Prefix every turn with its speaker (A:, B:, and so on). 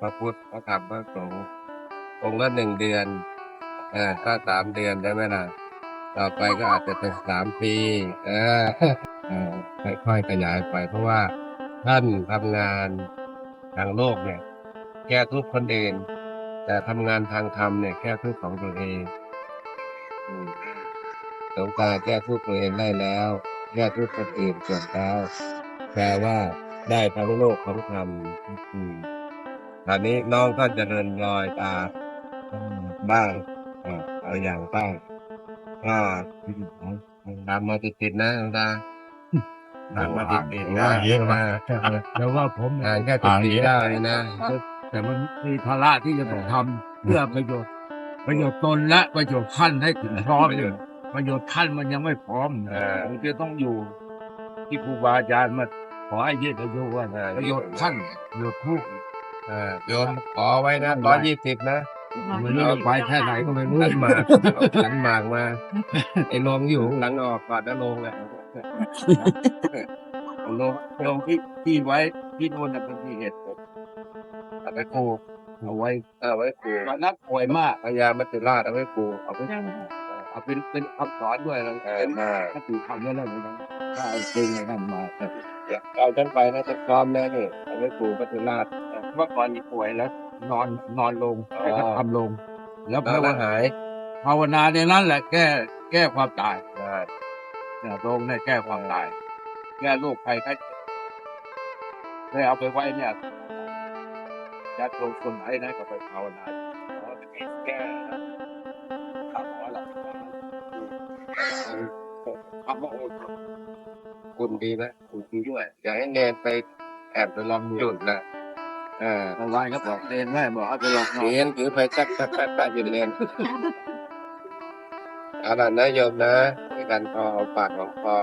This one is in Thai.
A: พระพุทธพระธรรมพระสงฆ์องค์ละหนึ่งเดือนเออถ้าสามเดือนได้ไหมล่ะต่อไปก็อาจจะเป็นสามปี เออค่อยๆขยายไป เพราะว่าท่านทำงานทางโลกเนี่ย แก้ทุกคนอื่นแต่ทำงานทางธรรมเนี่ยแก้ทุกของตัวเองอืมหลวงตาแก้ทุกตัวเองได้แล้ว แก้ทุกคนอื่นจบแล้วแปลว่าได้ทั้งโลกของธรรมอืม ตอนนี้น้องก็เจริญรอยตามบ้างอ่าเอาอย่างบ้างก็ตามมาติดๆนะหลวงตาตามมาติดๆนะ
B: ว่าเยอะมาก
A: อ่า
B: แต่ว่าผม
A: อ่านแค่ติดๆได้นะ
B: แต่มันมีภาระที่จะต้องทำเพื่อประโยชน์ ประโยชน์ตนและประโยชน์ท่านให้ถึงพร้อมอยู่ประโยชน์ท่านมันยังไม่พร้อม
A: เออ
B: ผมจะต้องอยู่ ที่ครูบาอาจารย์มาขอให้ยืดอายุว่า
A: เออ
B: ประโยชน์ท่านประโยชน์ผู้
A: เออโยมขอไว้นะร้อยยี่สิบนะ
B: ไม่รู้จะไปแค่ไหนก็ไม่รู้
A: ขันหมากขันหมากมา ไอ้ลงอยู่ข้างหลังออกก่อนนะลงแหละลง
B: ลงที่ที่ไว้ที่โน่นน่ะเป็นที่เหตุผล
A: เอาไปปลูก
B: เอาไว้
A: เอาไว้ปลูก
B: ตอนนั้นป่วยมาก
A: พญามัจจุราชเอาไว้ปลูกเอาไว้
B: เอาเป็นเป็นคำสอนด้วยแล้ว
A: เออมา
B: ถ้าถือคำนี้แล้วนะถ้าเอาจริงอย่างนั้นมา
A: อยากเอาฉันไปนะจะพร้อมแน่นี่เอาไว้ปลูกมัจจุราช
B: เมื่อก่อนนี่ป่วยแล้ว นอนนอนลง
A: อ๋อ
B: ให้เขาทำลง แล้ว
A: แล้ว
B: ภาว
A: ก็
B: นา
A: หาย
B: ภาวนาในนั้นแหละแก้แก้ความตาย
A: ได้
B: เนี่ยลงเนี่ยแก้ความตาย แก้โรคภัยไข้เจ็บได้เอาไปไว้เนี่ยยัดลงคนไหนนะก็ไปภาวนาขอจะแก้นะขับหมอหลับขับว่าโอ้ย
A: คุณดีนะคุณดีด้วย อยากให้เนนไปแอบไปลองจุดนะ เออ
B: เมื่อวานก็บอกเรียนแม่บอกให้ไปลองนอน
A: เรียนถือไปจักจักจักจักอยู่เรียนเอาล่ะนะโยมนะในการพอเอาปากของพอ